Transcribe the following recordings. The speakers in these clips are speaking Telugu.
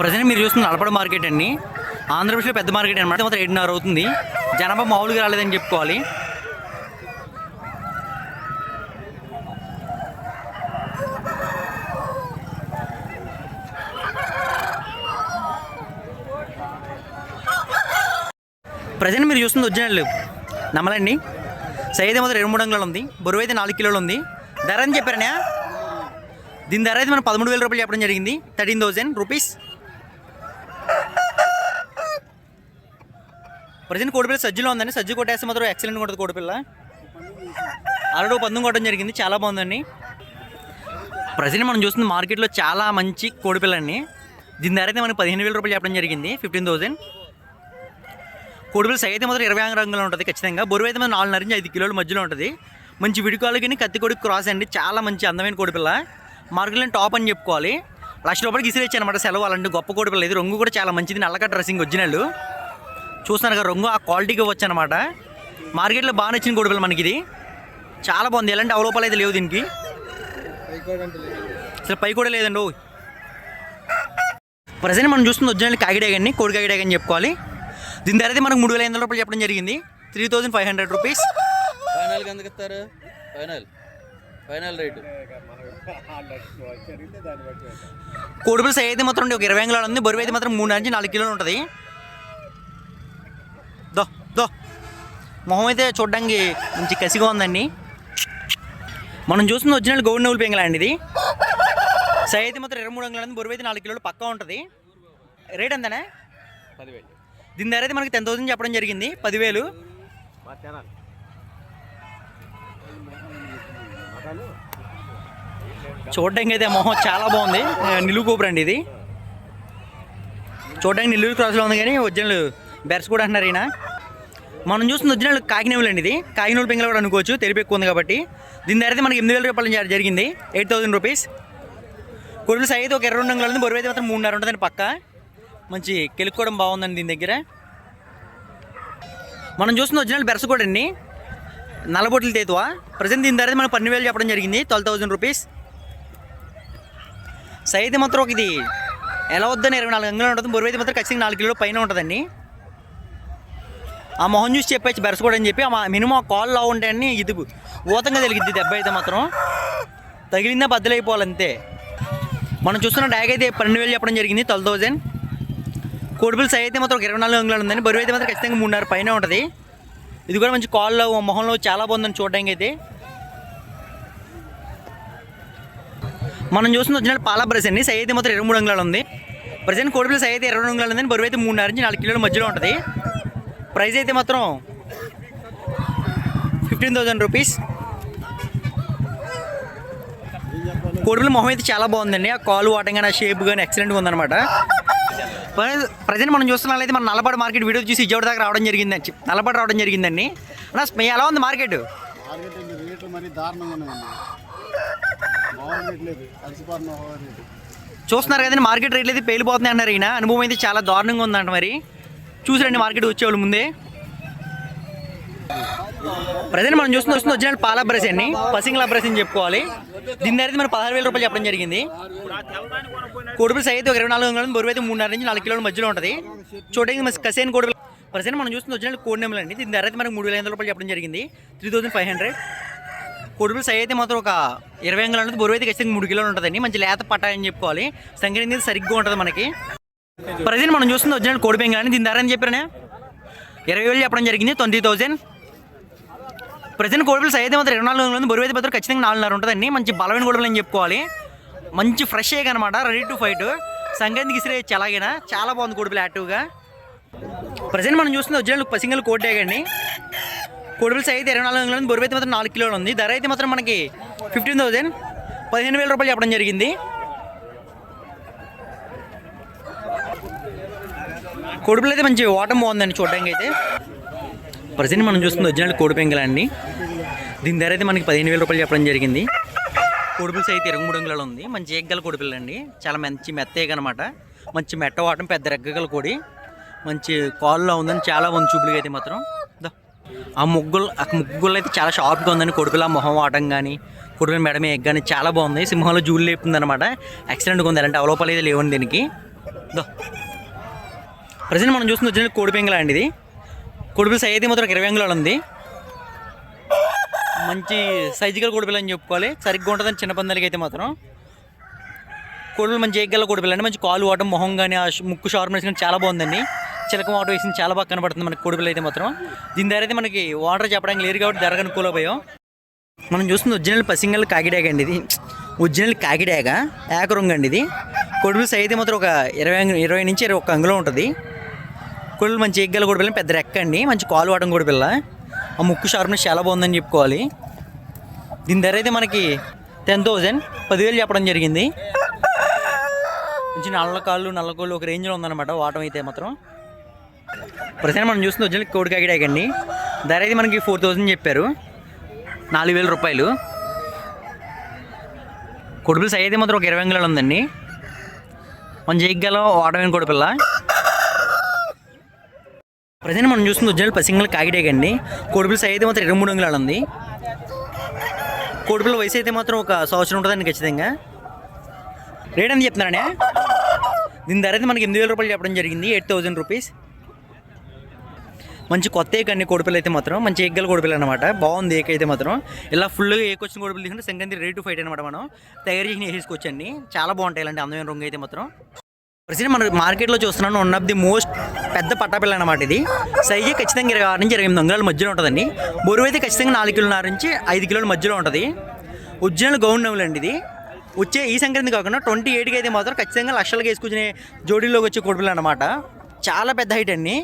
ప్రజెంట్ మీరు చూస్తున్న అలపడ మార్కెట్ అండి. ఆంధ్రప్రదేశ్లో పెద్ద మార్కెట్ అనమాట మొత్తం ఏడున్నర అవుతుంది. జనాభా మామూలుగా రాలేదని చెప్పుకోవాలి. ప్రజెంట్ మీరు చూస్తుంది ఒరిజినల్ నమ్మలండి సైజ్ మాత్రం రెండు మూడు అంగుళాలు ఉంది. బరువు అయితే నాలుగు కిలోలు ఉంది. ధర అని చెప్పారనే? దీని ధర అయితే మనం పదమూడు వేల రూపాయలు చెప్పడం జరిగింది. Thirteen thousand rupees. ప్రజెంట్ కోడిపిల్ల సజ్జలో ఉందండి. సజ్జు కొట్టేస్తే మాత్రం ఎక్సలెంట్ ఉంటుంది కోడిపిల్ల. ఆల్రెడీ ఒక పందం కొట్టడం జరిగింది. చాలా బాగుందండి. ప్రజెంట్ మనం చూస్తుంది మార్కెట్లో చాలా మంచి కోడిపిల్ల అండి దీని ధర అయితే మనకి పదిహేను వేల రూపాయలు చెప్పడం జరిగింది. ఫిఫ్టీన్ థౌజండ్ కోడిపిల్ల సై అయితే మాత్రం ఇరవై ఆరు రంగులో ఉంటుంది ఖచ్చితంగా. బరువు అయితే మనం నాలుగున్నర నుంచి ఐదు కిలోల మధ్యలో ఉంటుంది. మంచి విడికాలు కానీ కత్తి కొడుకు క్రాస్ అండి. చాలా మంచి అందమైన కోడిపిల్ల. మార్కెట్లో టాప్ అని చెప్పుకోవాలి. లక్ష రూపాయలకి ఇసిరేచ్చి అనమాట సెలవు. అలాంటి గొప్ప కోడిపిల్ల ఇది. రంగు కూడా చాలా మంచిది. నల్లక డ్రెస్సింగ్ ఒరిజినల్. చూస్తున్నారు కదా రంగు ఆ క్వాలిటీకి వచ్చు అనమాట మార్కెట్లో బాగా నచ్చిన కోడిపిల్ల మనకి ఇది చాలా బాగుంది. ఎలాంటి అవలోపాలు అయితే లేవు దీనికి. అసలు పై కూడా లేదండి ప్రజెంట్ మనం చూస్తుంది ఒరిజినల్ కాకిడాగండి కోడి కాకిడాగ అని చెప్పుకోవాలి. దీని ధర అయితే మనకు మూడు వేల ఐదు వందల రూపాయలు చెప్పడం జరిగింది. Three thousand five hundred rupees. Final ఎందుకు ఇస్తారు? ఫైనల్. Final rate. అయితే మాత్రం ఒక ఇరవై అంగుళాలు ఉంది. బరువు అయితే మాత్రం మూడు నుంచి నాలుగు కిలోలు ఉంటుంది దో దో మొహం అయితే చూడడానికి మంచి కసిగా ఉందండి. మనం చూస్తున్న ఒరిజినల్ గౌడ్ నవ్వులు పెంగళ అండి ఇది. సైజ్ అయితే మాత్రం ఇరవై మూడు ఉంది. బరువు అయితే నాలుగు కిలోలు పక్కా ఉంటుంది. రేట్ ఎంతనే? పదివేలు. దీని ధర అయితే మనకి టెన్ థౌసండ్ చెప్పడం జరిగింది. పదివేలు. చూడడానికి అయితే మొహం చాలా బాగుంది. నిలువు అండి ఇది. చూడడానికి నిలువు క్రాస్లో ఉంది కానీ ఒరిజినల్ బెర్స్ కూడా అంటున్నారు ఈయన. మనం చూస్తున్న ఒరిజినల్ కాకినేవులు అండి ఇది. కాకినేవులు పింగళ కూడా అనుకోవచ్చు తెలిపి ఎక్కువ ఉంది కాబట్టి. దీని ధర అయితే మనకి ఎనిమిది వేల రూపాయలు జరిగింది. ఎయిట్ థౌసండ్ రూపీస్ కొడుకులు సైజ్ ఒక ఇరవై రెండు వందలు ఉంది బొరువు అయితే మాత్రం మూడున్నర ఉంటుందండి పక్క. మంచి కెలుక్కోవడం బాగుందండి దీని దగ్గర. మనం చూస్తున్న ఒరిజినల్ బెరస కూడా అండి. నల్లబొట్లు తేతువా. ప్రజెంట్ దీని ధర అయితే పన్నెండు వేలు చెప్పడం జరిగింది ట్వెల్వ్ థౌసండ్ రూపీస్. సైజ్ మాత్రం ఒక ఇది ఎలా వద్దని ఇరవై నాలుగు అంగుళాలు ఉంటుంది బొరువు అయితే మాత్రం ఖచ్చితంగా నాలుగు కిలోల పైన ఉంటుందండి. ఆ మొహం చూసి చెప్పచ్చు బెరస్ చెప్పి ఆ మినిమం ఆ కాల్ లా ఉంటాయని ఇది ఊతంగా తెలిగిద్ది దెబ్బ అయితే మాత్రం. తగిలిందా బద్దలైపోవాలంతే మనం చూస్తున్న డ్యాగ్ అయితే పన్నెండు వేలు చెప్పడం జరిగింది ట్వెల్వ్ థౌజండ్. కోడిపిల్ సైజ్ అయితే మాత్రం ఇరవై నాలుగు అంగుళాలు ఉందని బరువు అయితే మాత్రం ఖచ్చితంగా మూడున్నర పైన ఉంటుంది. ఇది కూడా మంచి కాల్లో మొహంలో చాలా బాగుందని చూడడానికి అయితే. మనం చూస్తున్న ఒరిజినల్ పాల బ్రష్ అండి. సై అయితే మాత్రం ఇరవై మూడు అంగుళాలు ఉంది. ప్రజెంట్ కోడిపిల్ల సై అయితే ఇరవై రెండు అంగుళాలు ఉంది బరువు అయితే మూడున్నర నుంచి నాలుగు కిలోల మధ్యలో ఉంటుంది. ప్రైస్ అయితే మాత్రం ఫిఫ్టీన్ థౌజండ్ రూపీస్. కోడిపిల్ల మొహం అయితే చాలా బాగుందండి. ఆ కాలు వాటం కానీ ఆ షేప్ కానీ ఎక్సలెంట్గా ఉందన్నమాట. ప్రజెంట్ మనం చూస్తున్నట్లయితే మన నల్లపాడు మార్కెట్ వీడియో చూసి ఇజోడి దాకా రావడం జరిగింది నల్లపాడు రావడం జరిగిందండి. అన్న స్మె- ఎలా ఉంది మార్కెట్? చూస్తున్నారు కదండి మార్కెట్ రేట్లు అయితే పేలిపోతున్నాయి అన్నారు ఈయన. అనుభవం అయితే చాలా దారుణంగా ఉందంట మరి. చూసిరండి మార్కెట్ వచ్చేవాళ్ళు ముందే. ప్రజెంట్ మనం చూస్తున్న వస్తుంది ఒరిజినల్ పాల బ్రష్ అండి. పసింగ్లా బ్రష్ అని చెప్పుకోవాలి. దీని ధర అయితే మనం పదహారు వేల రూపాయలు చెప్పడం జరిగింది. కోడిపిల్ల సైజ్ అయితే ఒక ఇరవై నాలుగు వందలు బరువు అయితే మూడున్నర నుంచి నాలుగు కిలోల మధ్యలో ఉంటుంది. చూడడానికి మన కసేన్ కోడిపిల్ల. ప్రజెంట్ మనం చూస్తున్న ఒరిజినల్ కోడి నెమలు అండి. దీని ధర అయితే మనకు మూడు వేల ఐదు వందల రూపాయలు చెప్పడం జరిగింది. త్రీ థౌసండ్ ఫైవ్ హండ్రెడ్ కొడుకులు సై అయితే మాత్రం ఒక ఇరవై అంగుళాలు ఉంటుంది బరువు అయితే ఖచ్చితంగా మూడు కిలోలు ఉంటుందండి. మంచి లేత పట్ట అని చెప్పుకోవాలి. సంగీతం సరిగ్గా ఉంటుంది మనకి. ప్రజెంట్ మనం చూస్తుంది ఒరిజినల్ కోడి కానీ దీని ధర అని చెప్పారనే ఇరవై వేలు చెప్పడం జరిగింది ట్వంటీ థౌజండ్ ప్రజెంట్ కోడిపిల్ల సైతే మాత్రం ఇరవై నాలుగు అంగుళాలు బరువు అయితే మాత్రం ఖచ్చితంగా నాలుగున్నర ఉంటుందండి. మంచి బలమైన కోడిపిల్ల అని చెప్పుకోవాలి. మంచి ఫ్రెష్ అయ్యాక అనమాట రెడీ టు ఫైట్ సంక్రాంతికి ఇసిరేయచ్చు అలాగైనా చాలా బాగుంది కోడిపులు యాక్టివ్గా ప్రజెంట్ మనం చూస్తుంది ఒరిజినల్ పసింగల్ కోట్ అండి. కోడిపిల్ల సైజ్ ఇరవై నాలుగు వందలు బరువు అయితే మాత్రం నాలుగు కిలోలు ఉంది. ధర అయితే మాత్రం మనకి ఫిఫ్టీన్ థౌసండ్ పదిహేను వేల రూపాయలు చెప్పడం జరిగింది. కోడిపిల్ల అయితే మంచి ఓటం బాగుందండి చూడడానికి అయితే. ప్రజెంట్ మనం చూస్తుంది ఒరిజినల్ కోడి పెంగల అండి. దీని ధర అయితే మనకి పదిహేను వేల రూపాయలు చెప్పడం జరిగింది. కోడిపిల్ల అయితే ఇరవై మూడు అంగుళాలు ఉంది. మంచి ఏగ్గల కోడిపిల్ల అండి. చాలా మంచి మెత్తగా అనమాట మంచి మెట్ట వాటం పెద్ద రెగ్గల కోడి. మంచి కాల్లో ఉందని చాలా ఉంది చూపులుగా అయితే మాత్రం. ఆ ముగ్గులు ఆ ముగ్గులు అయితే చాలా షార్ప్గా ఉందండి. కొడుకుల మొహం వాటం కానీ కొడుకుల మెడమే ఎగ్ కానీ చాలా బాగుంది. సింహంలో జూలు లేపుతుంది అనమాట ఎక్సలెంట్గా ఉంది. అలాంటి అవలోపాలు అయితే లేవండి దీనికి. దో. ప్రజెంట్ మనం చూస్తున్న వచ్చిన కోడి పెంగళ అండి ఇది. కోడి పిల్ల సైజ్ అయితే మాత్రం ఒక ఇరవై అంగుళాలు ఉంది. మంచి సైజుగల కోడి పిల్ల అని చెప్పుకోవాలి. సరిగ్గా ఉంటుందని చిన్న పందాలకి అయితే మాత్రం. కోడిపిల్ల మంచి ఏగల కోడిపిల్ల అండి. మంచి కాలు వాటం మొహం కానీ ఆ ముక్కు షార్ప్నెస్ కానీ చాలా బాగుందండి. చిలక వాటర్ వేసింది చాలా బాగా కనబడుతుంది మనకి కోడిపిల్ల అయితే మాత్రం. దీని ధర అయితే మనకి వాటర్ చెప్పడానికి లేరు కాబట్టి ధర కూలపోయాం మనం చూస్తుంది ఒరిజినల్ పసింగల్ కాకిడాగ అండి ఇది. ఒరిజినల్ కాకిడాగ ఏకరుంగ అండి ఇది. కొడుపు సైజ్ అయితే మాత్రం ఒక ఇరవై ఇరవై నుంచి ఇరవై ఒక్క అంగులో ఉంటుంది. కొడుకులు మంచి ఎగ్గల కొడిపిల్ల పెద్ద రెక్క అండి. మంచి కాలు వాడటం కూడా పిల్ల. ఆ ముక్కు షార్ప్నెస్ చాలా బాగుందని చెప్పుకోవాలి. దీని ధర అయితే మనకి టెన్ థౌజండ్ పదివేలు చెప్పడం జరిగింది. మంచి నల్ల కాళ్ళు నల్ల కోళ్ళు ఒక రేంజ్లో ఉందన్నమాట వాటం అయితే మాత్రం. ప్రస్తుతం మనం చూస్తున్న వచ్చిన కోడి. కాకిడాగ ధర అయితే మనకి ఫోర్ థౌజండ్ చెప్పారు. నాలుగు వేల రూపాయలు. కొడుపుల సై అయితే మాత్రం ఒక ఇరవై అంగుళాలు ఉందండి. మన జైగల వాడమైన కొడుపిల్ల ప్రజెంట్ మనం చూస్తుంది ఒరిజినల్ పసింగల్ కాకిడేగండి కొడుపుల సైజ్ అయితే మాత్రం ఇరవై మూడు అంగుళాలు ఉంది. కోడిపిల్ల వయసు అయితే మాత్రం ఒక సంవత్సరం ఉంటుందండి ఖచ్చితంగా. రేట్ అని చెప్తున్నానే దీని ధర అయితే మనకి ఎనిమిది వేల రూపాయలు చెప్పడం జరిగింది. Eight thousand rupees. మంచి కొత్త ఏక్ అండి కోడిపిల్ల అయితే మాత్రం. మంచి ఎగ్గల కోడిపిల్ల అనమాట బాగుంది ఏక్ అయితే మాత్రం. ఇలా ఫుల్గా ఏక్ వచ్చిన కోడిపిల్ల తీసుకుంటే సంక్రాంతి రెడీ టు ఫైట్ అనమాట మనం. తయారు చేసి వేసుకోవచ్చండి చాలా బాగుంటాయి ఇలాంటి అందమైన రంగు అయితే మాత్రం. ప్రజెంట్ మన మార్కెట్లో చూస్తున్నాను వన్ ఆఫ్ ది మోస్ట్ పెద్ద పట్టాపిల్ల అనమాట ఇది. సైజే ఖచ్చితంగా ఇరవై ఆరు నుంచి ఇరవై ఎనిమిది అంగుళాల మధ్యలో ఉంటుందండి. బరువు అయితే ఖచ్చితంగా నాలుగు కిలోన్నర నుంచి ఐదు కిలోల మధ్యలో ఉంటుంది. ఒరిజినల్ గౌన్ నవ్వులు అండి ఇది. వచ్చే ఈ సంక్రాంతి కాకుండా ట్వంటీ ఎయిట్కి అయితే మాత్రం ఖచ్చితంగా లక్షలకు వేసుకునే జోడీలోకి వచ్చే కోడిపిల్ల అనమాట చాలా పెద్ద హైట్ అండి.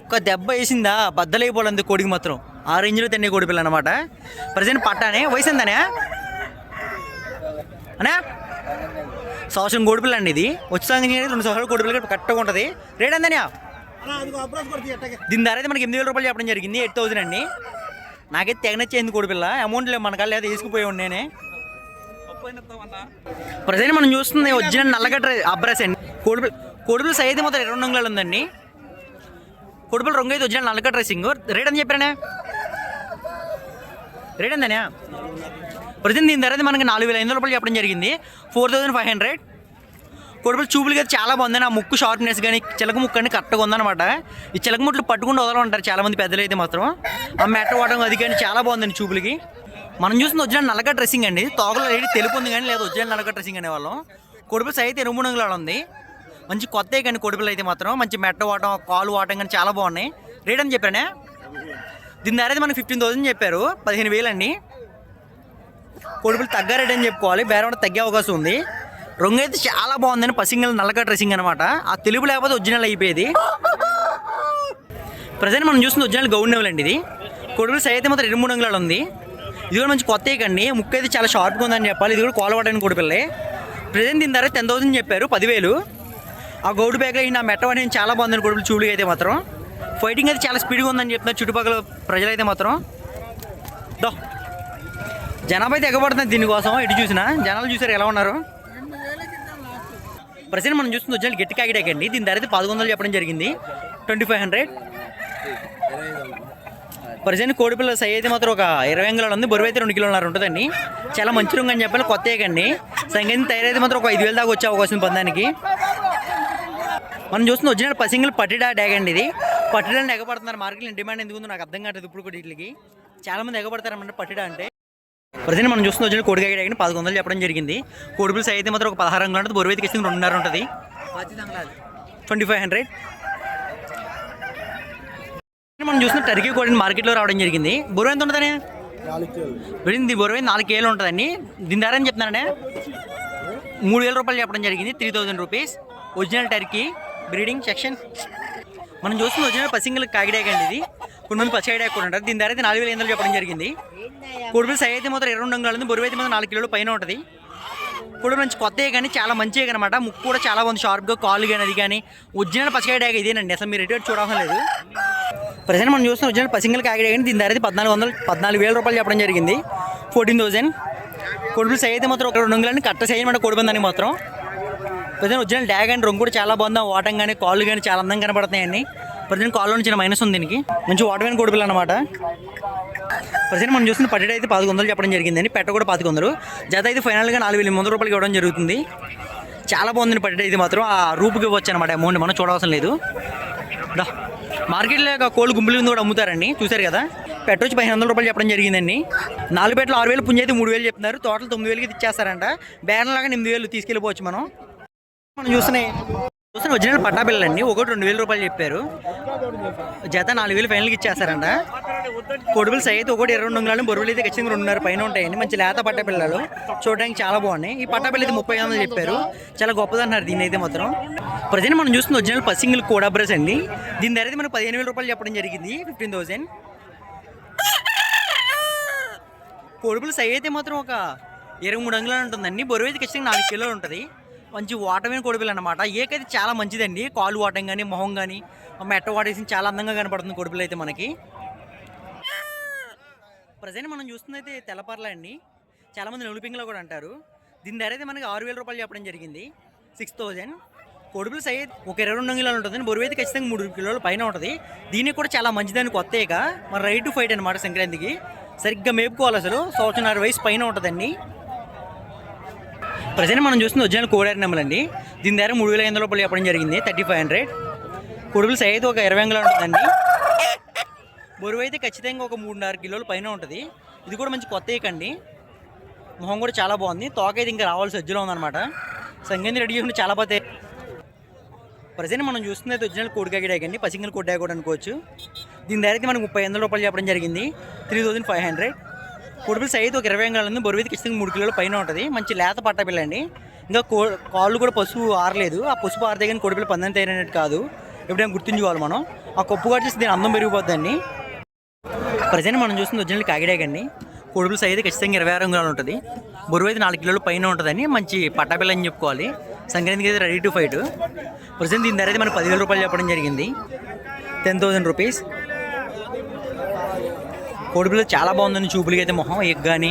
ఒక్క దెబ్బ వేసిందా బద్దలైపోలేదు కోడికి మాత్రం. ఆ రేంజ్లో తినే కోడిపిల్ల అనమాట ప్రజెంట్ పట్టానే వయసు ఎంతనే? అనే? సంవత్సరం కోడిపిల్ల అండి ఇది. వచ్చే సంగతి రెండు సంవత్సరాలు కోడిపిల్ల కరెక్ట్గా ఉంటుంది. రేట్ ఎంతనే దీని ధర అయితే మనకి ఎనిమిది వేల రూపాయలు చెప్పడం జరిగింది. ఎయిట్ థౌసండ్ అండి. నాకైతే తెగనచ్చేంది కోడిపిల్ల అమౌంట్ లేదు మన కాళ్ళు లేదా తీసుకుపోయాడు నేనే. ప్రజెంట్ మనం చూస్తుంది ఒరిజినల్ నల్లగడ్డ అబ్రాస్ అండి. కోడిపిల్ల కోడిపిల్ల సైజ్ అయితే మొత్తం ఇరవై రెండు అంగుళాలు ఉందండి కొడుపుల రంగు అయితే ఒరిజినల్ నల్లక డ్రెస్సింగ్ రేట్ అని చెప్పారనే రేట్ ఎంతనే? ప్రజెంట్ దీని ధర మనకి నాలుగు వేల ఐదు రూపాయలు చెప్పడం జరిగింది. ఫోర్ థౌసండ్ ఫైవ్ హండ్రెడ్ కొడుపులు చూపులు అయితే చాలా బాగుంది. ఆ ముక్కు షార్ప్నెస్ కానీ చిలక ముక్కు అని కరెక్ట్గా ఉందన్నమాట. ఈ చిలక ముట్లు పట్టుకుంటూ వదలంటారు చాలా మంది పెద్దలు అయితే మాత్రం. ఆ మెట్ట వాడడం అది కానీ చాలా బాగుందండి చూపులకి. మనం చూసిన వచ్చిన నల్లక డ్రెస్సింగ్ అండి. తోకలో లేడి తెలుపు ఉంది కానీ లేదా వచ్చిన నల్లక డ్రెస్సింగ్ అనేవాళ్ళం. కొడుపులు అయితే ఎరుపు రంగులో ఉంది. మంచి కొత్త కానీ కొడుపులు అయితే మాత్రం మంచి మెట్ట వాటం కాలు వాటం కానీ చాలా బాగున్నాయి. రేట్ అని చెప్పానే? దీని ధర అయితే మనకి ఫిఫ్టీన్ థౌసండ్ చెప్పారు. పదిహేను వేలు అండి కొడుపులు తగ్గ అని చెప్పుకోవాలి. బేరం కూడా తగ్గే అవకాశం ఉంది. రంగు అయితే చాలా బాగుందని పసింగల్ నల్లక డ్రెస్సింగ్ అనమాట ఆ తెలుపు లేకపోతే ఒరిజినల్ అయిపోయేది. ప్రజెంట్ మనం చూస్తుంది ఒరిజినల్ గౌన్ లెవెల్ అండి ఇది. కొడుకులు సైజ్ అయితే మాత్రం రెండు మూడు అంగుళాలు ఉంది. ఇది కూడా మంచి కొత్త కండి ముక్కు అయితే చాలా షార్ప్గా ఉందని చెప్పాలి. ఇది కూడా కోలవాడని కొడుపిల్లే ప్రజెంట్ దీని ధర టెన్ థౌసండ్ చెప్పారు. పదివేలు. ఆ గౌడు బ్యాగ్లో నా మెట్టవాడి చాలా బాగుందని కొడుకులు చూడుగా అయితే మాత్రం. ఫైటింగ్ అయితే చాలా స్పీడ్గా ఉందని చెప్తున్నారు చుట్టుపక్కల ప్రజలైతే మాత్రం దో. జనాభా అయితే ఎగబడుతుంది దీనికోసం ఎటు చూసినా. జనాలు చూసారు ఎలా ఉన్నారు? ప్రజెంట్ మనం చూస్తుంది వచ్చిన గట్టి కాకిడాకండి దీని ధర అయితే పదకొండు వందలు చెప్పడం జరిగింది. ట్వంటీ ఫైవ్ హండ్రెడ్ ప్రజెంట్ కోడిపిల్ల సై అయితే మాత్రం ఒక ఇరవై అంగుళాలు ఉంది. బరువు అయితే రెండు కిలోన్నర ఉంటుందండి. చాలా మంచి రంగు అని చెప్పాలి. కొత్త కండి. సంగతి తయారైతే మాత్రం ఒక ఐదు వేలు దాకా వచ్చే అవకాశం పొందడానికి మనం చూస్తున్న ఒరిజినల్ పసింగిల్ పట్టిడా డ్యాగ్ అండి ఇది. పట్టిడాని ఎగబడుతున్నారు. మార్కెట్లో డిమాండ్ ఎందుకు ఉందో నాకు అర్థం కావట్లేదు ఇప్పుడు కూడా వీటికి. చాలామంది ఎగబడతారన్నమాట పట్టిడా అంటే. ప్రజెంట్ మనం చూస్తున్న వచ్చిన కోడికాయ డ్యాగ్ పదకొండు వందలు చెప్పడం జరిగింది. కోడిపిల్ల సై అయితే మాత్రం ఒక పదహారు వందలు ఉంటుంది. బరువు అయితే రెండున్నర ఉంటుంది. Twenty five hundred. మనం చూసిన టర్కీ కోడిని మార్కెట్లో రావడం జరిగింది. బొరువు ఎంత ఉంటుందని? నాలుగు కేలు నాలుగు కేలు ఉంటుందండి. దీని ధర అని చెప్తున్నానే మూడు వేల రూపాయలు చెప్పడం జరిగింది. Three thousand rupees. Original Turkey. Breeding section. మనం చూస్తుంది వచ్చిన పసింగల్ కాగిడాకండి ఇది. కొంతమంది పసిగాడాక కూడా ఉంటారు. దీని ధర అయితే నాలుగు వేల ఎనిమిది చెప్పడం జరిగింది. కొడుకులు సై అయితే మాత్రం ఇరవై రెండు అంగుళాలు ఉంది. బరువు అయితే మాత్రం నాలుగు కిలోలు పైన ఉంటుంది. కూడా మంచి కొత్తవి కానీ చాలా మంచిగా అనమాట ముక్కు కూడా చాలా బాగుంది. షార్ప్గా కాలు కానీ అది కానీ. ఒరిజినల్ పసిగాడాక ఇదేనండి. అసలు మీరు ఎటు చూడడం లేదు. ప్రజెంట్ మనం చూస్తున్న ఒరిజినల్ కాగిడా కానీ దీని ధర అయితే పద్నాలుగు వందలు పద్నాలుగు వేల రూపాయలు చెప్పడం జరిగింది. Fourteen thousand. కొడుకులు సై అయితే మాత్రం ఒక రెండు అంగుళాన్ని కట్ట సై అనమాట కొడుకుందని మాత్రం. ప్రజెంట్ ఒరిజినల్ డ్యాగ్ అండ్ రంగు కూడా చాలా బాగుంది. వాటం కానీ కాళ్ళు కానీ చాలా అందంగా కనబడుతున్నాయండి ప్రజెంట్ కాళ్ళు నుంచి మైనస్ ఉంది దీనికి. మంచి వాటమైన కొడుకులు అనమాట ప్రజెంట్ మనం చూస్తున్న పట్టెడ అయితే పదకొండు వందలు చెప్పడం జరిగిందండి. పెట్ట కూడా పదకొందరు జత అయితే ఫైనల్గా నాలుగు వేల ఎనిమిది వందల రూపాయలకి ఇవ్వడం జరుగుతుంది. చాలా బాగుంది పట్టి ఇది మాత్రం. ఆ రూపుకి ఇవ్వచ్చు అనమాట అమౌంట్ మనం చూడవసరం లేదు. మార్కెట్లో కోళ్ళు గుంపులు కింద కూడా అమ్ముతారండి. చూశారు కదా? పెట్టొచ్చి పదిహేను వందల రూపాయలు చెప్పడం జరిగిందండి. నాలుగు పెట్టలు ఆరు వేలు పుంజ అయితే మూడు వేలు చెప్తున్నారు. టోటల్ తొమ్మిది వేలకి ఇచ్చేస్తారంట. బేరం లాగా ఎనిమిది వేలు తీసుకెళ్ళిపోవచ్చు మనం. మనం చూస్తున్నాయి. చూసిన ఒరిజినల్ పట్టా ఒకటి రెండు వేల రూపాయలు చెప్పారు. జత నాలుగు వేలు ఫైనల్కి ఇచ్చేస్తారంట. కొడుపులు సైతం ఒకటి ఇరవై రెండు వందలు బొరువులు అయితే ఖచ్చితంగా రెండున్నర పైన ఉంటాయండి. మంచి లేత పట్ట పిల్లలు. చూడడానికి చాలా బాగున్నాయి. ఈ పట్ట అయితే ముప్పై వందలు చెప్పారు. చాలా గొప్పది అన్నారు దీని అయితే మాత్రం. ప్రజెంట్ మనం చూస్తున్న ఒరిజినల్ పసింగిల్ కోడా బ్రస్ అండి. దీని ధర అయితే మనకు పదిహేను వేల రూపాయలు చెప్పడం జరిగింది. Fifteen thousand. కొడుపులు సై అయితే మాత్రం ఒక ఇరవై మూడు అంగుళాలు ఉంటుందండి. బొరువు అయితే ఖచ్చితంగా నాలుగు కిలోలు ఉంటుంది. మంచి వాటమైన కొడుపులు అనమాట ఏకైతే చాలా మంచిదండి. కాలు వాటం కానీ మొహం కానీ మెట్ట వాటేసి చాలా అందంగా కనపడుతుంది కొడుపులు అయితే మనకి. ప్రజెంట్ మనం చూస్తుందైతే అయితే తెల్లపర్ల అండి. చాలామంది నలుపింగ్లో కూడా అంటారు. దీని ధర అయితే మనకి ఆరు వేల రూపాయలు చెప్పడం జరిగింది. Six thousand. కొడుపులు సై ఒక ఇరవై రెండు కిలోలు ఉంటుంది బరువు అయితే ఖచ్చితంగా మూడు కిలోల పైన ఉంటుంది. దీనికి కూడా చాలా మంచిదని కొత్తగా మన రైట్ టు ఫైట్ అనమాట సంక్రాంతికి. సరిగ్గా మేపుకోవాలి అసలు. సంవత్సరం వయసు పైన ఉంటుందండి. ప్రజెంట్ మనం చూస్తుంది ఒరిజినల్ కోడారి నెమ్మలు అండి. దీని ధర మూడు వేల ఐదు వందల రూపాయలు చెప్పడం జరిగింది థర్టీ ఫైవ్ హండ్రెడ్. కొడుకులు సైజ్ ఒక ఇరవై అంగుళాలు ఉంటుందండి. బరువు అయితే ఖచ్చితంగా ఒక మూడున్నర కిలోల పైన ఉంటుంది. ఇది కూడా మంచి కొత్త ఏకండి మొహం కూడా చాలా బాగుంది. తోక అయితే ఇంకా రావాల్సి సజ్జలో ఉందన్నమాట. సంగతి రెడీ చేసుకుంటే చాలా బాగా ప్రజెంట్ మనం చూస్తుంది అయితే ఒరిజినల్ కోడికాయ అండి. పసింగల్ కోడికాయ కూడా అనుకోవచ్చు. దీని ధర అయితే మనకు ముప్పై వందల రూపాయలు చెప్పడం జరిగింది. Three thousand five hundred. కొడుపుల size ఒక ఇరవై అంగాలు ఉంది బరువు అయితే ఖచ్చితంగా మూడు కిలోల పైన ఉంటుంది. మంచి లేత పట్టబిల్ల అండి ఇంకా కో కాళ్ళు కూడా పసుపు ఆరలేదు. ఆ పసుపు ఆరితే కానీ కొడుపులు పందెం తేరినట్టు కాదు. ఎప్పుడైనా గుర్తుంచుకోవాలి మనం. ఆ కొప్పు కట్టేసి దీని అందం పెరిగిపోద్దండి. ప్రజెంట్ మనం చూస్తుంది ఒరిజినల్ కాకిడాకండి కొడుపులు సైజు ఖచ్చితంగా ఇరవై ఆరు అంగుళాలు ఉంటుంది. బరువు అయితే నాలుగు కిలోల పైన ఉంటుందని మంచి పట్టాపిల్ల అని చెప్పుకోవాలి. సంక్రాంతికి అయితే రెడీ టు ఫైట్ ప్రజెంట్ దీని ధర అయితే మనకు పదివేల రూపాయలు చెప్పడం జరిగింది. Ten thousand rupees. కోడిపిల్ల చాలా బాగుందండి చూపులకి అయితే మొహం ఎగ్ కానీ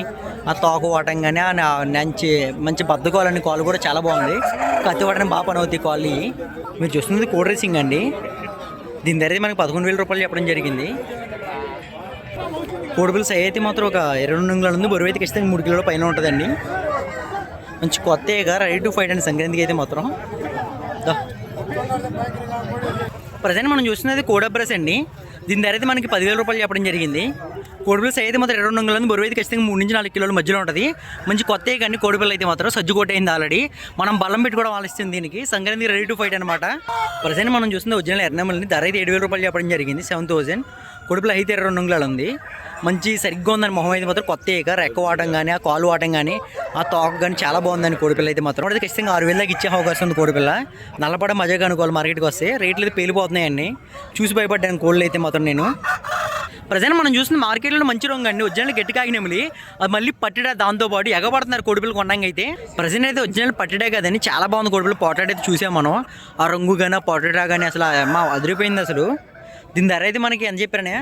ఆ తోక వాటం కానీ ఆ మంచి మంచి బద్దకోవాలని కాలు కూడా చాలా బాగుంది. కత్తి వాటం బాగా పని అవుతాయి కాళ్ళు మీరు చూస్తున్నది కోడ్ రేసింగ్ అండి. దీని ధర అయితే మనకి పదకొండు వేల రూపాయలు చెప్పడం జరిగింది. కోడిపిల్ల సై అయితే మాత్రం ఒక ఇరవై రెండు అంగుళాలు ఉంది. బరువు అయితే ఖచ్చితంగా మూడు కిలోల పైన ఉంటుందండి. మంచి కొత్తగా రెడీ టు ఫైట్ అండి సంక్రాంతికి అయితే మాత్రం. ప్రజెంట్ మనం చూస్తున్నది కోడబ్రస్ అండి. దీని ధర అయితే మనకి పదివేల రూపాయలు చెప్పడం జరిగింది. కోడిపిల్ల సైజ్ అయితే మాత్రం ఇరవై రెండు వందలు బరువు అయితే ఖచ్చితంగా మూడు నుంచి నాలుగు కిలోల మధ్యలో ఉంటుంది. మంచి కొత్త కానీ కోడిపిల్ల అయితే మాత్రం సజ్జు కొట్టేయింది ఆల్రెడీ మనం బలం పెట్టుకోవడం ఆలస్యం దీనికి. సంక్రాంతి రెడీ టు ఫైట్ అనమాట ప్రజెంట్ మనం చూస్తుంది ఒరిజినల్ ఎర్నమల్ని ధర అయితే ఏడు వేల రూపాయలు చెప్పడం జరిగింది సెవెన్ థౌసండ్ కొడుపుల అయితే ఇరవై రెండు అంగుళాలు ఉంది. మంచి సరిగ్గా ఉందని మొహం అయితే మాత్రం కొత్త ఏక. రెక్క వాటం కానీ ఆ కాలు వాటం కానీ ఆ తోక కానీ చాలా బాగుందని కోడిపిల్ల అయితే మాత్రం. అయితే ఖచ్చితంగా ఆరు వేలకి ఇచ్చే అవకాశం ఉంది కోడిపిల్ల. నల్లపడ మజాగా అనుకోవాలి మార్కెట్కి వస్తే. రేట్లు అయితే పేలిపోతున్నాయండి చూసి భయపడ్డాను కోళ్ళు అయితే మాత్రం నేను. ప్రజెంట్ మనం చూసిన మార్కెట్లో మంచి రంగు అండి. ఒరిజినల్ గట్టి కాగినెమిలి అది మళ్ళీ పట్టిడా దాంతోపాటు ఎగబడుతున్నారు కోడిపిల్ల కొనడానికి అయితే. ప్రజెంట్ అయితే ఒరిజినల్ పట్టిడే కదండి. చాలా బాగుంది కోడిపిల్ల. పోటాడ్ అయితే చూసాం మనం. ఆ రంగు కానీ ఆ కానీ అసలు అమ్మ అదిరిపోయింది అసలు. దీని ధర అయితే మనకి ఎంత చెప్పారనే?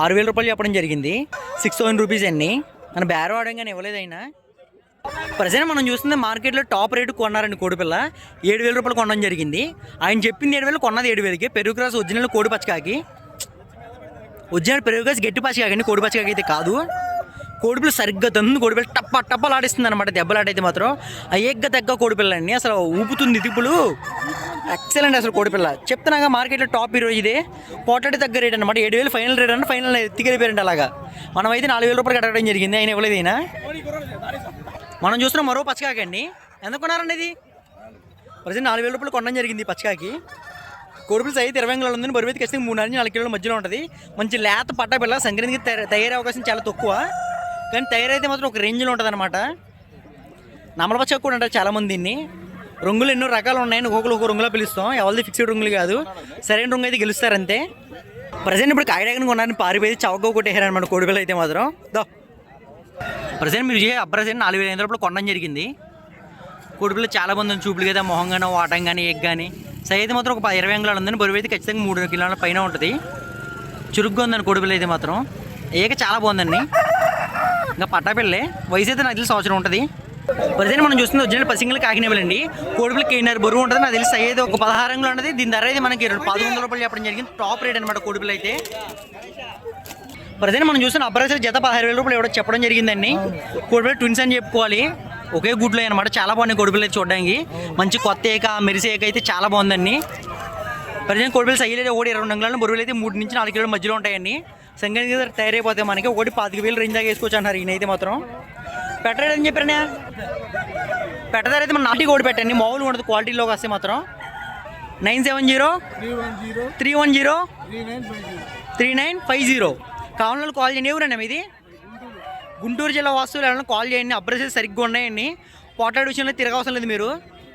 ఆరు వేల రూపాయలు చెప్పడం జరిగింది. సిక్స్ థౌసండ్ రూపీస్ అన్ని మన బేరం ఆడంగానే ఇవ్వలేదు అయినా. ప్రజెంట్ మనం చూస్తుంది మార్కెట్లో టాప్ రేటు కొన్నారండి కోడిపిల్ల ఏడు వేల రూపాయలు కొనడం జరిగింది. ఆయన చెప్పింది ఏడు వేలు కొన్నది ఏడు వేలకి. పెరుగు క్రాస్ ఒరిజినల్ కోడి పచ్చకాకి. ఒరిజినల్ పెరుగు క్రాస్ గట్టి పచ్చకాకి అండి. కోడి పచ్చకాకి అయితే కాదు. కోడిపిల్ల సరిగ్గా దన్ను కోడిపిల్ల టప్ప టప్పలాడిస్తుంది అనమాట దెబ్బలాడైతే మాత్రం. ఆ ఎగ్గ తగ్గ కోడిపిల్ల అండి అసలు ఊపుతుంది తిప్పులు ఎక్సలెంట్ అసలు కోడిపిల్ల. చెప్తున్నాగా మార్కెట్లో టాప్ ఈరోజు ఇదే. పోటాడి తగ్గ రేట్ అనమాట ఏడు వేలు ఫైనల్ రేట్ అంటే ఫైనల్ ఎత్తికెళ్ళిపోయారండి అలాగా. మనం అయితే నాలుగు వేల రూపాయలు కట్టడం జరిగింది ఆయన ఇవ్వలేదు అయినా మనం చూస్తున్నాం మరో పచ్చకాకండి ఎంత కొన్నారండి ఇది? ప్రజెంట్ నాలుగు వేల రూపాయలు కొనడం జరిగింది పచ్చకాకి కోడిపిల్ల సైజ్ ఇరవై కిలోలు ఉందని బరువు అయితే ఖచ్చితంగా మూడు నుంచి నాలుగు కిలోల మధ్యలో ఉంటుంది. మంచి లేత పట్ట పిల్ల సంక్రాంతికి తయారయ్యే అవకాశం చాలా తక్కువ. కానీ తయారైతే మాత్రం ఒక రేంజ్లో ఉంటుంది అనమాట నమ్మల కూడా అంటారు చాలామంది దీన్ని. రంగులు ఎన్నో రకాలు ఉన్నాయి ఒక్కొక్కరు ఒక రంగులో పిలుస్తాం. ఎవరిది ఫిక్స్డ్ రంగులు కాదు. సరైన రంగు అయితే గెలుస్తారంతే ప్రజెంట్ ఇప్పుడు కాయడాగని కొన్నారని పారిపోయి చౌక కొట్టేశారనమాట కోడిపిల్ల అయితే మాత్రం. దో. ప్రజెంట్ మీరు చేసే అప్రజెంట్ నాలుగు వేల ఐదు రూపాయలు కొనడం జరిగింది. కోడిపిల్ల చాలా మంది చూపులు కదా మొహం కానీ వాటం కానీ ఎగ్ కానీ సై అయితే మాత్రం ఒక ఇరవై అంగుళాలు ఉందని బరువు అయితే ఖచ్చితంగా మూడు కిలోల పైన ఉంటుంది. చురుగ్గా ఉందండి కోడిపిల్ల అయితే మాత్రం. ఏక చాలా బాగుందండి. ఇంకా పట్టాపిల్లే వయసు అయితే నాకు తెలిసి సంవత్సరం ఉంటుంది. ప్రజెంట్ మనం చూస్తుంది ఒరిజినల్ పసింగిల్ కాకినేబులండి కోడిపిల్ల కేనర్ బరువు ఉంటుంది నాకు తెలిసి అయ్యేది ఒక పదహారం ఉంటుంది దీని ధర అయితే మనకి రెండు పదకొండు వందల రూపాయలు చెప్పడం జరిగింది. టాప్ రేట్ అనమాట కోడిపిల్ల అయితే. ప్రజెంట్ మనం చూస్తున్న అబ్రాసర్ జత పదహారు వేల రూపాయలు ఎవడో చెప్పడం జరిగిందండి. కోడిపిల్ల ట్విన్స్ అని చెప్పుకోవాలి. ఒకే గుడ్లో అనమాట చాలా బాగున్నాయి కోడిపిల్ల చూడడానికి. మంచి కొత్త ఏక మెరిసే ఏక అయితే చాలా బాగుందండి. ప్రజెంట్ కోడిపిల్ల సైజ్ అయితే ఒకటి ఇరవై రెండు బరువులు అయితే మూడు నుంచి నాలుగు కిలోల మధ్యలో ఉంటాయండి. సంగతి తయారైపోతాయి మనకి ఒకటి పాతిక వేలు రేంజ్ దాకా వేసుకోవచ్చు అంటారు ఈయనైతే మాత్రం. పెట్టలేదని అని చెప్పారనే పెట్టదారైతే మన నాటి కోడి పెట్టండి మామూలుగా ఉండదు క్వాలిటీలోకి వస్తే మాత్రం. Nine seven zero? Three one zero? Three one zero three nine five zero. Three call చేయండి. ఎవరండి మీది? గుంటూరు జిల్లా వాస్తువులు ఎవరైనా కాల్ చేయండి అబ్రసెస్ సరిగ్గా ఉన్నాయండి. పోట్లాడి విషయంలో తిరగవసరం లేదు మీరు.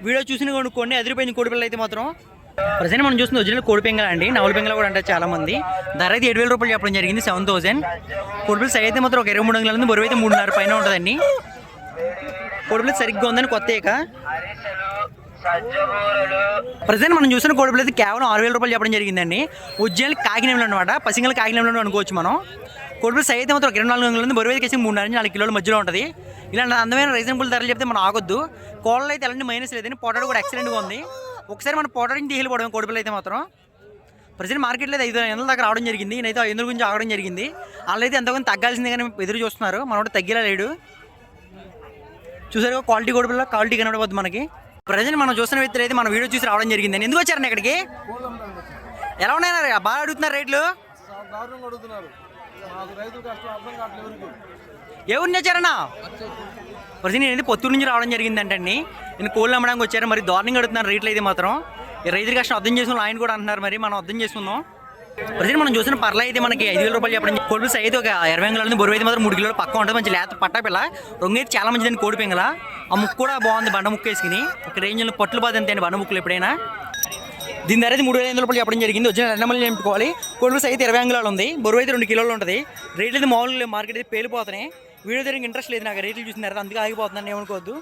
వీడియో చూసిన కొనుక్కోండి ఎదిరిపోయింది కోడిపిల్ల అయితే మాత్రం. ప్రజెంట్ మనం చూస్తుంది ఒరిజినల్ కోడి పెంగల అండి. నవల పెంగల కూడా అంటే చాలా మంది ధర అయితే ఏడు వేల రూపాయలు చెప్పడం జరిగింది సెవెన్ థౌసండ్ కోడిపిల్ల సైజ్ అయితే మాత్రం ఒక ఇరవై మూడు వందల ఉంది బరువు అయితే మూడున్నర పైన ఉంటుందండి. కోడిపిల్ల సరిగ్గా ఉందని కొత్త ఏక ప్రజెంట్ మనం చూసిన కోడిపిల్ల అయితే కేవలం ఆరు వేల రూపాయలు చెప్పడం జరిగిందండి. ఉజ్జయిన్ కాకినేములు అనమాట పసింగల కాకినేములు అనుకోవచ్చు మనం. కోడిపిల్ల సైజ్ అయితే మాత్రం ఒక ఇరవై నాలుగు వందల ఉంది బరువు అయితే కేసి మూడున్నర నుంచి నాలుగు కిలోల మధ్యలో ఉంటుంది. ఇలాంటి అందమైన రీజనబుల్ ధరలు చెప్తే మనం ఆగొద్దు. కోళ్ళలో అయితే ఎలాంటి మైనస్ లేదండి. పొటాడు కూడా ఎక్సలెంట్గా ఉంది. ఒకసారి మనం పోటరింగ్ పోటాడిని తీసిపోవడం కోడిపిల్ల అయితే మాత్రం. ప్రజెంట్ మార్కెట్లో అయితే ఐదు వందల దాకా రావడం జరిగింది. నేనైతే ఐదు గురించి ఆగడం జరిగింది. వాళ్ళు అయితే ఎంతగానో తగ్గాల్సిందే కానీ ఎదురు చూస్తున్నారు. మనోడు తగ్గేలా లేడు. చూసారు క్వాలిటీ కూడా క్వాలిటీ కనబడవద్దు మనకి. ప్రజెంట్ మనం చూస్తున్న వ్యక్తులు అయితే మన వీడియో చూసి రావడం జరిగింది. ఎందుకు వచ్చారండి ఇక్కడికి? ఎలా ఉన్నాయి బాగా అడుగుతున్నారు రేట్లు. రైతులు కష్టం అర్థం కావట్లేదు ఏ ఊరి నుంచి వచ్చారన్నా పొత్తూరు నుంచి రావడం జరిగిందంటండి. నేను కోళ్ళు అమ్మడానికి వచ్చారు మరి దారుణంగా అడుగుతున్నారు రేట్లు అయితే మాత్రం. ఈ రైతుల కష్టం అర్థం చేసుకుని ఆయన కూడా అంటున్నారు మరి మనం అర్థం చేసుకుందాం. ప్రజెంట్ మనం చూసిన పర్ల అయితే మనకి ఐదు వేల రూపాయలు చెప్పడం కోడి సైజ్ అయితే ఒక ఇరవై కిలోలు బొరువు అయితే మాత్రం మూడు కిలోలు పక్క ఉంటుంది. మంచి లేత పట్టాపిల్ల రొంగు అయితే చాలా మంచిదండి కోడి పింగల ఆ ముక్కు కూడా బాగుంది బండ ముక్కు వేసుకుని. ఒక రేంజ్లో పట్లు బాధ అంతే బండ ముక్కులు ఎప్పుడైనా. దీని ధర అయితే మూడు వేల ఐదు రూపాయలు చెప్పడం జరిగింది. వచ్చిన రెండు నింపుకోవాలి. కోడి సైజ్ అయితే ఇరవై అంగుళాలు ఉంది. బరువు అయితే రెండు కిలోలు ఉంటుంది. రేట్లు అయితే మామూలుగా మార్కెట్ అయితే పేలిపోతున్నాయి. వీడియో దగ్గర ఇంట్రెస్ట్ లేదు నాకు. రేట్లు చూసిన తర్వాత అందుకే ఆగిపోతున్నాను ఏమనుకోవద్దు.